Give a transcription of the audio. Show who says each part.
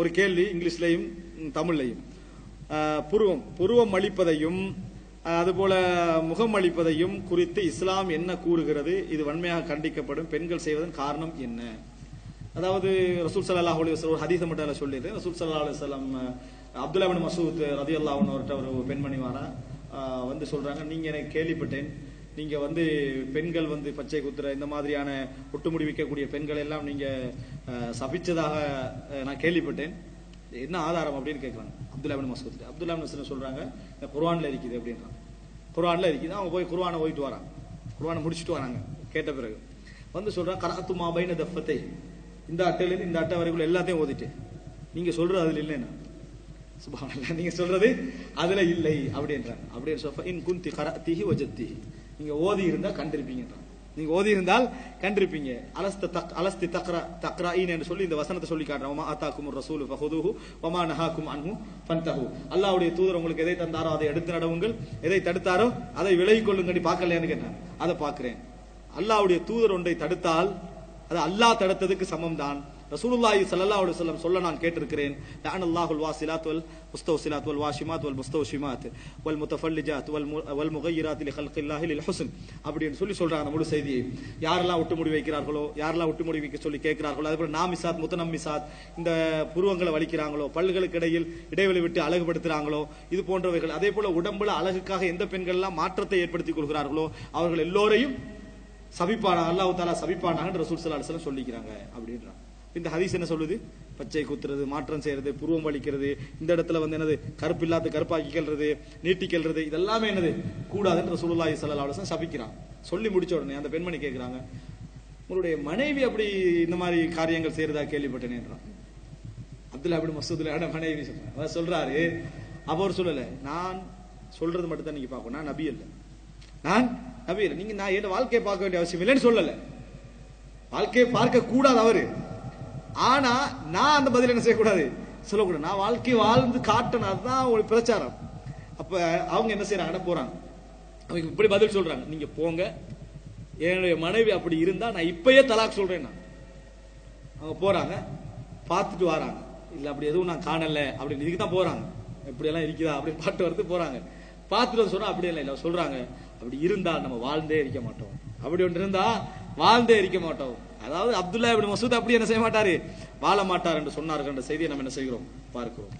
Speaker 1: ஒரு கேள்வி இங்கிலீஷ்லையும் தமிழ்லையும். புருவம். புருவம் அளிப்பதையும் அதுபோல முகம் அளிப்பதையும் குறித்து இஸ்லாம் என்ன கூறுகிறது இது வன்மையாக கண்டிக்கப்படும். பெண்கள் செய்வதன் காரணம் என்ன? அதாவது ரசூல் ஸல்லல்லாஹு அலி வஸல்லம் ஒரு ஹதீஸை மட்டும் சொல்லிடு. ரசூல் சல்லா அலுவலம் வஸல்லம் அப்துல்லா பின் மசூத் அவர்கிட்ட ஒரு பெண்மணி வாரா வந்து சொல்றாங்க நீங்க எனக்கு கேள்விப்பட்டேன். நீங்க வந்து பெண்கள் வந்து பச்சை குத்துற இந்த மாதிரியான ஒட்டுமுடி வைக்கக்கூடிய பெண்கள் எல்லாம் நீங்க சபிச்சதாக நான் கேள்விப்பட்டேன். என்ன ஆதாரம் அப்படின்னு கேட்கறாங்க அப்துல்லா பின் மசூத் அப்துல்லா பின் மசூத் சொல்றாங்க இந்த குர்வானில் இருக்குது அப்படின்றாங்க. குர்ஆன்ல இருக்குது. அவங்க போய் குர்வானை போயிட்டு வராங்க. குர்வானை முடிச்சுட்டு வராங்க. கேட்ட பிறகு வந்து சொல்றாங்க கராத்து மாபைன தஃபத்தை இந்த அட்டையிலேருந்து இந்த அட்டை வரைக்குள்ள எல்லாத்தையும் ஓதிட்டு நீங்க சொல்றது அதுல இல்லைன்னா. சுபஹானல்லாஹ் நீங்க சொல்றது அதுல இல்லை அப்படின்றாங்க. அப்படின்னு சொல்ல இன் குந்தி கராத்திஹி வஜத்திஹி. நீங்க ஓதி இருந்தா கண்டிருப்பீங்க நீங்க ஓதி இருந்தால் கண்டிருப்பீங்க. அலஸ்த தக் அலஸ்தி தக்ரா தக்ரா என்று சொல்லி இந்த வசனத்தை சொல்லி காட்டுறோம் வமா அத்தாக்கும் ரசூல் ஃபஹுதுஹு வமா நஹாக்கும் அன்ஹு ஃபன்தஹு. அல்லாவுடைய தூதர் உங்களுக்கு எதை தந்தாரோ அதை எடுத்து நடவுங்கள். எதை தடுத்தாரோ அதை விலகிக் கொள்ளுங்கடி பார்க்கலையான்னு கேட்டாங்க. அதை பார்க்கிறேன். அல்லாவுடைய தூதர் ஒன்றை தடுத்தால் அது அல்லாஹ் தடுத்ததுக்கு சமம் தான் ரசூலுல்லாஹி சல்லா அலி சொல்லம் சொல்ல நான் கேட்டிருக்கிறேன் லான் அல்லாஹுல் வாசிலாத் வல் முஸ்தௌசிலாத் வல் வாஷிமாத் வல் முஸ்தௌஷிமாத் வல் முத்தஃபல்லிஜாத் வல் மு- வல் முகையிராத் லி ஹல்கில்லாஹி லில் ஹுசன் அப்படின்னு சொல்லி சொல்றாங்க அந்த முழு செய்தியை. யாரெல்லாம் ஒட்டு முடி வைக்கிறார்களோ யாரெல்லாம் ஒட்டு முடி வைக்க சொல்லி கேட்கிறார்களோ அதே போல நாமிசாத் முத்தனம்மிசாத் இந்த புருவங்களை வலிக்கிறாங்களோ பல்களுக்கு இடையில் இடைவெளி விட்டு அழகுபடுத்துறாங்களோ இது போன்றவைகள் அதே போல உடம்புல அழகுக்காக எந்த பெண்கள்லாம் மாற்றத்தை ஏற்படுத்திக் கொள்கிறார்களோ அவர்கள் எல்லோரையும் சபிப்பானா அல்லாஹு தாலா சபிப்பானாங்கன்னு ரசூல் சல்லா அலைஹி சொல்லிக்கிறாங்க அப்படின்றாங்க. இந்த ஹதீஸ் என்ன சொல்லுது? பச்சை குத்துறது மாற்றம் செய்யறது புருவம் வலிக்கிறது இந்த இடத்துல வந்து என்னது? கருப்பு இல்லாத நீட்டி நீட்டிக்கிறது இதெல்லாமே என்னது? கூடாதுன்ற சூழலாய் ஸல்லல்லாஹு சபிக்கிறான். சொல்லி முடிச்ச உடனே அந்த பெண்மணி கேட்கிறாங்க உங்களுடைய மனைவி அப்படி இந்த மாதிரி காரியங்கள் செய்யறதா கேள்விப்பட்டேன்றான் அப்துல்லா அப்படி மசூதுல மனைவி சொல்றாங்க? அவர் சொல்றாரு அவர் சொல்லல நான் சொல்றது மட்டும் தான் நீங்க பார்க்கணும். நான் நபி இல்லை நான் நபி இல்லை. நீங்க நான் என்னோட வாழ்க்கையை பார்க்க வேண்டிய அவசியம் இல்லைன்னு சொல்லல. வாழ்க்கையை பார்க்க கூடாது அவரு. ஆனா நான் அந்த பதில் என்ன செய்யக்கூடாது? சொல்லக்கூடாது. நான் வாழ்க்கையை வாழ்ந்து காட்டணும். அதுதான் ஒரு பிரச்சாரம். அப்ப அவங்க என்ன செய்யறாங்கன்னா போறாங்க. அவங்க இப்படி பதில் சொல்றாங்க. நீங்க போங்க. என்னுடைய மனைவி அப்படி இருந்தா நான் இப்பயே தலாக் சொல்றேன் நான். அவங்க போறாங்க. பார்த்துட்டு வராங்க. இல்ல அப்படி எதுவும் நான் காணல. அப்படின்னு இதுக்கு தான் போறாங்க. இப்படி எல்லாம் இருக்குதா? அப்படின்னு பாட்டு வரது போறாங்க. பார்த்துட்டு சொன்னா அப்படி இல்லை இல்லை. சொல்றாங்க. அப்படி இருந்தா நம்ம வாழ்ந்தே இருக்க மாட்டோம். அப்படி ஒன்று இருந்தா வாழ்ந்தே இருக்க மாட்டோம். அதாவது அப்துல்லா இப்படி மசூத் அப்படி என்ன செய்ய மாட்டாரு? வாழ மாட்டார் என்று சொன்னார்கள் என்ற செய்தியை நம்ம என்ன செய்கிறோம்? பார்க்கிறோம்.